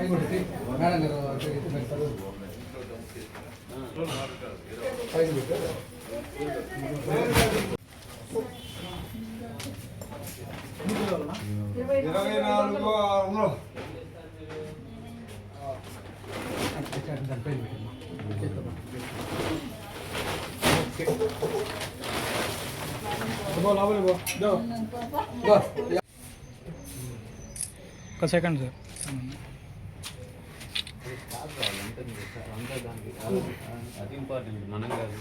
Madam గారు ఇరవై నాలుగు ఆరు దాని పైన పెట్టమ్మా అది ఇంపార్టెంట్ మనం కాదు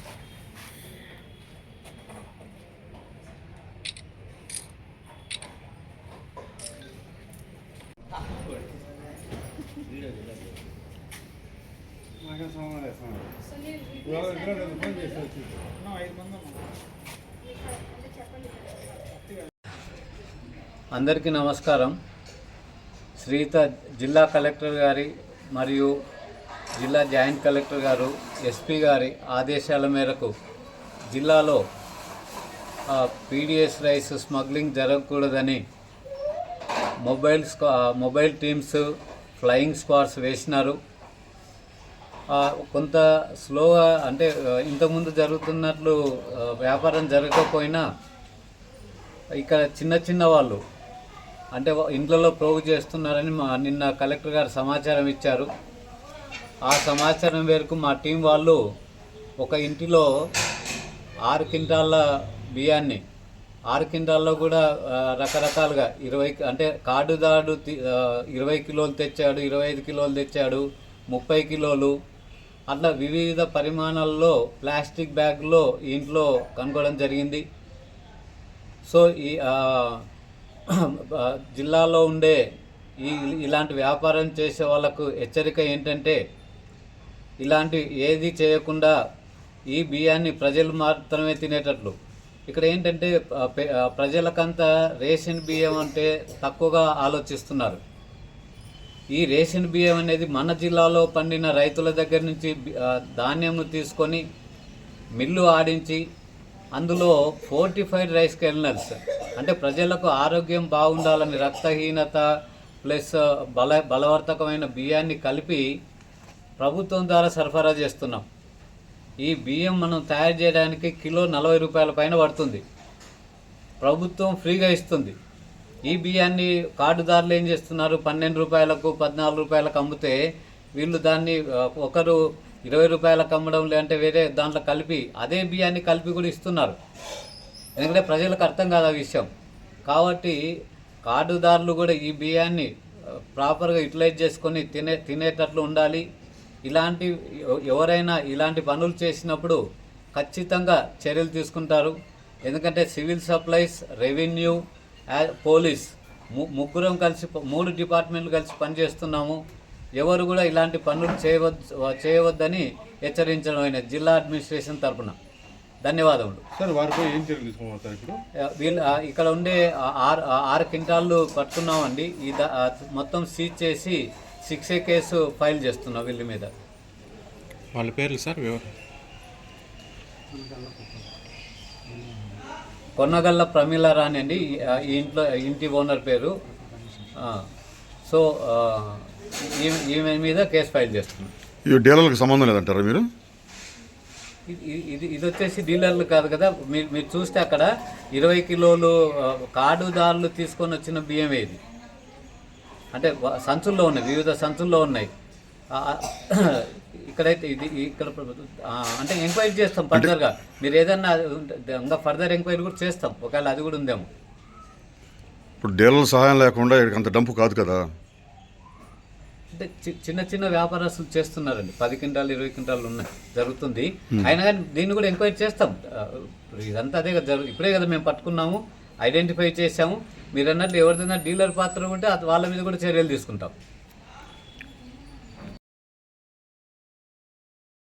అందరికీ నమస్కారం. శ్రీత జిల్లా కలెక్టర్ గారి మరియు జిల్లా జాయింట్ కలెక్టర్ గారు ఎస్పీ గారి ఆదేశాల మేరకు జిల్లాలో పీడిఎస్ రైస్ స్మగ్లింగ్ జరగకూడదని mobile mobile teams flying squads వేసినారు. కొంత స్లోగా అంటే ఇంతకుముందు జరుగుతున్నట్లు వ్యాపారం జరగకపోయినా ఇక్కడ చిన్న చిన్న వాళ్ళు అంటే ఇండ్లలో ఇంట్లలో ప్రోగు చేస్తున్నారని మా నిన్న కలెక్టర్ గారు సమాచారం ఇచ్చారు. ఆ సమాచారం మేరకు మా టీం వాళ్ళు ఒక ఇంటిలో ఆరు క్వింటాళ్ళ బియ్యాన్ని ఆరు క్వింటాల్లో కూడా రకరకాలుగా ఇరవై అంటే కార్డుదాడు దాడు ఇరవై కిలోలు తెచ్చాడు ఇరవై ఐదు కిలోలు తెచ్చాడు ముప్పై కిలోలు అట్లా వివిధ పరిమాణాల్లో ప్లాస్టిక్ బ్యాగ్లో ఇంట్లో కనుగొనడం జరిగింది. సో ఈ జిల్లాలో ఉండే ఈ ఇలాంటి వ్యాపారం చేసే వాళ్ళకు హెచ్చరిక ఏంటంటే ఇలాంటి ఏది చేయకుండా ఈ బియ్యాన్ని ప్రజలు మాత్రమే తినేటట్లు. ఇక్కడ ఏంటంటే ప్రజలకంతా రేషన్ బియ్యం అంటే తక్కువగా ఆలోచిస్తున్నారు. ఈ రేషన్ బియ్యం అనేది మన జిల్లాలో పండిన రైతుల దగ్గర నుంచి ధాన్యం ధాన్యంను తీసుకొని మిల్లు ఆడించి అందులో ఫోర్టిఫైడ్ రైస్ కెర్నల్స్ అంటే ప్రజలకు ఆరోగ్యం బాగుండాలని రక్తహీనత ప్లస్ బల బలవర్తకమైన బియ్యాన్ని కలిపి ప్రభుత్వం ద్వారా సరఫరా చేస్తున్నాం. ఈ బియ్యం మనం తయారు చేయడానికి కిలో నలభై రూపాయల పైన పడుతుంది. ప్రభుత్వం ఫ్రీగా ఇస్తుంది. ఈ బియ్యాన్ని కార్డుదారులు ఏం చేస్తున్నారు? పన్నెండు రూపాయలకు పద్నాలుగు రూపాయలకు అమ్మితే వీళ్ళు దాన్ని ఒకరు ఇరవై రూపాయలకు అమ్మడం లేదంటే వేరే దాంట్లో కలిపి అదే బియ్యాన్ని కలిపి కూడా ఇస్తున్నారు. ఎందుకంటే ప్రజలకు అర్థం కాదు ఆ విషయం. కాబట్టి కార్డుదారులు కూడా ఈ బియ్యాన్ని ప్రాపర్గా యూటిలైజ్ చేసుకొని తినే తినేటట్లు ఉండాలి. ఇలాంటి ఎవ- ఎవరైనా ఇలాంటి పనులు చేసినప్పుడు ఖచ్చితంగా చర్యలు తీసుకుంటారు. ఎందుకంటే సివిల్ సప్లైస్ రెవెన్యూ పోలీస్ ము- ముగ్గురం కలిసి మూడు డిపార్ట్మెంట్లు కలిసి పనిచేస్తున్నాము. ఎవరు కూడా ఇలాంటి పనులు చేయవద్దు చేయవద్దని హెచ్చరించడం అయిన జిల్లా అడ్మినిస్ట్రేషన్ తరపున. ధన్యవాదములు. సార్ వారిపై ఏం చర్యలు తీసుకోవాలి ఇప్పుడు? వీళ్ళు ఇక్కడ ఉండే ఆరు ఆరు క్వింటాళ్ళు పట్టుకున్నామండి. ఈ మొత్తం సీజ్ చేసి సిక్స్ ఏ కేసు ఫైల్ చేస్తున్నాం వీళ్ళ మీద? వాళ్ళ పేర్లు సార్ వివర. కొన్నగల్ల ప్రమీల రాణి అండి. ఈ- ఇంట్లో ఇంటి ఓనర్ పేరు. ఆ, సో ఈమె మీద కేసు ఫైల్ చేస్తున్నాం. ఈ డీలర్లకు సంబంధం లేదంటారా మీరు? ఇది- ఇది వచ్చేసి డీలర్లు కాదు కదా. మీరు మీరు చూస్తే అక్కడ ఇరవై కిలోలు కార్డుదారులు తీసుకొని వచ్చిన బియ్యమే ఇది అంటే సంచుల్లో ఉన్నాయి వివిధ సంచుల్లో ఉన్నాయి. ఇక్కడైతే ఇది ఇక్కడ అంటే ఎంక్వైరీ చేస్తాం ఫర్దర్గా మీరు ఏదన్నా ఇంకా ఫర్దర్ ఎంక్వైరీ కూడా చేస్తాం. ఒకవేళ అది కూడా ఉందేమో. ఇప్పుడు డీలర్ల సహాయం లేకుండా అంత డంపు కాదు కదా? అంటే చిన్న చిన్న వ్యాపారస్తులు చేస్తున్నారండి. పది క్వింటాలు ఇరవై క్వింటాలు ఉన్నాయి జరుగుతుంది. అయినా కానీ దీన్ని కూడా ఎంక్వైరీ చేస్తాం. ఇదంతా అదే కదా ఇప్పుడే కదా మేము పట్టుకున్నాము. ఐడెంటిఫై చేసాము మీరు అన్నట్లు ఎవరిదైనా డీలర్ పాత్ర ఉంటే వాళ్ళ మీద కూడా చర్యలు తీసుకుంటాం.